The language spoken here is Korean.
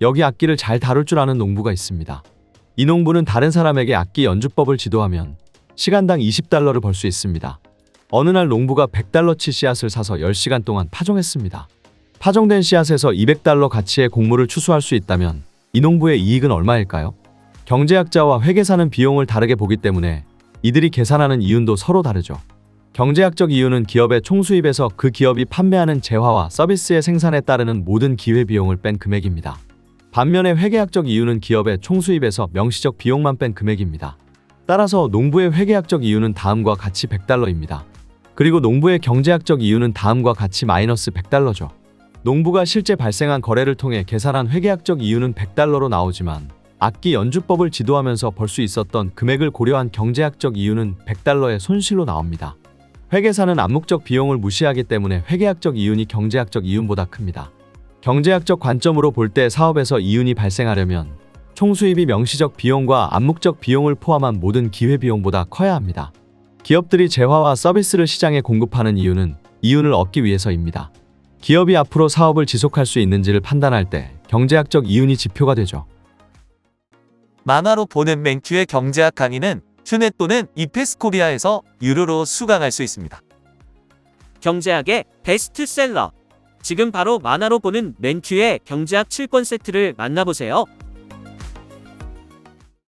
여기 악기를 잘 다룰 줄 아는 농부가 있습니다. 이 농부는 다른 사람에게 악기 연주법을 지도하면 시간당 20달러를 벌 수 있습니다. 어느 날 농부가 100달러치 씨앗을 사서 10시간 동안 파종했습니다. 파종된 씨앗에서 200달러 가치의 곡물을 추수할 수 있다면 이 농부의 이익은 얼마일까요? 경제학자와 회계사는 비용을 다르게 보기 때문에 이들이 계산하는 이윤도 서로 다르죠. 경제학적 이윤은 기업의 총수입에서 그 기업이 판매하는 재화와 서비스의 생산에 따르는 모든 기회비용을 뺀 금액입니다. 반면에 회계학적 이윤은 기업의 총수입에서 명시적 비용만 뺀 금액입니다. 따라서 농부의 회계학적 이윤은 다음과 같이 100달러입니다. 그리고 농부의 경제학적 이윤은 다음과 같이 마이너스 100달러죠. 농부가 실제 발생한 거래를 통해 계산한 회계학적 이윤은 100달러로 나오지만 악기 연주법을 지도하면서 벌 수 있었던 금액을 고려한 경제학적 이윤은 100달러의 손실로 나옵니다. 회계사는 암묵적 비용을 무시하기 때문에 회계학적 이윤이 경제학적 이윤보다 큽니다. 경제학적 관점으로 볼 때 사업에서 이윤이 발생하려면 총수입이 명시적 비용과 암묵적 비용을 포함한 모든 기회비용보다 커야 합니다. 기업들이 재화와 서비스를 시장에 공급하는 이유는 이윤을 얻기 위해서입니다. 기업이 앞으로 사업을 지속할 수 있는지를 판단할 때 경제학적 이윤이 지표가 되죠. 만화로 보는 맹큐의 경제학 강의는 튜넷 또는 이페스코리아에서 유료로 수강할 수 있습니다. 경제학의 베스트셀러. 지금 바로 만화로 보는 맨큐의 경제학 7권 세트를 만나보세요.